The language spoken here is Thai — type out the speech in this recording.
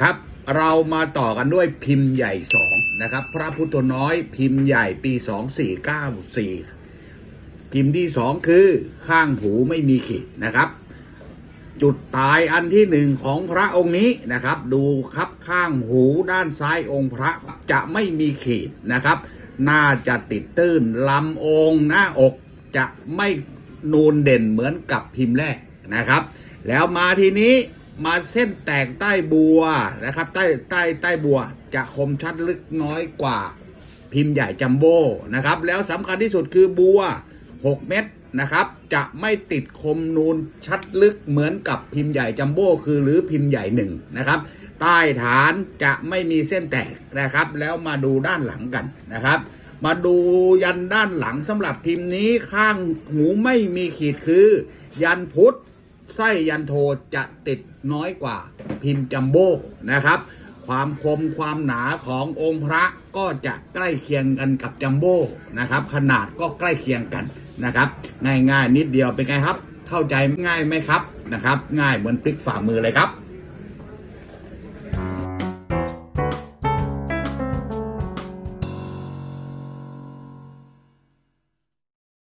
ครับ เรามาต่อกันด้วยพิมพ์ใหญ่สองนะครับ พระพุทธน้อยพิมพ์ใหญ่ปี2494พิมพ์ที่สองคือข้างหูไม่มีขีดนะครับ จุดตายอันที่หนึ่งของพระองค์นี้นะครับ ดูครับข้างหูด้านซ้ายองค์พระจะไม่มีขีดนะครับ น่าจะติดตื้นลำองค์หน้าอกจะไม่นูนเด่นเหมือนกับพิมพ์แรกนะครับ แล้วมาทีนี้ มาเส้นแตกใต้บัวนะครับ ใต้ใต้ใต้บัว จะคมชัดลึกน้อยกว่าพิมพ์ใหญ่จัมโบ้นะครับ แล้วสำคัญที่สุดคือบัว 6 เม็ดนะครับ จะไม่ติดคมนูนชัดลึกเหมือนกับพิมพ์ใหญ่จัมโบ้คือหรือพิมพ์ใหญ่หนึ่งนะครับ ใต้ฐานจะไม่มีเส้นแตกนะครับ แล้วมาดูด้านหลังกันนะครับ มาดูยันด้านหลังสำหรับพิมพ์นี้ข้างหูไม่มีขีดคือ ยันพุทธ ไส้ยันโทจะติดน้อยกว่าพิมพ์จัมโบ้นะครับ ความคมความหนาขององค์พระก็จะใกล้เคียงกันกับจัมโบ้นะครับ ขนาดก็ใกล้เคียงกันนะครับ ง่ายๆนิดเดียวเป็นไงครับ เข้าใจง่ายไหมครับนะครับ ง่ายเหมือนพลิกฝ่ามือเลยครับ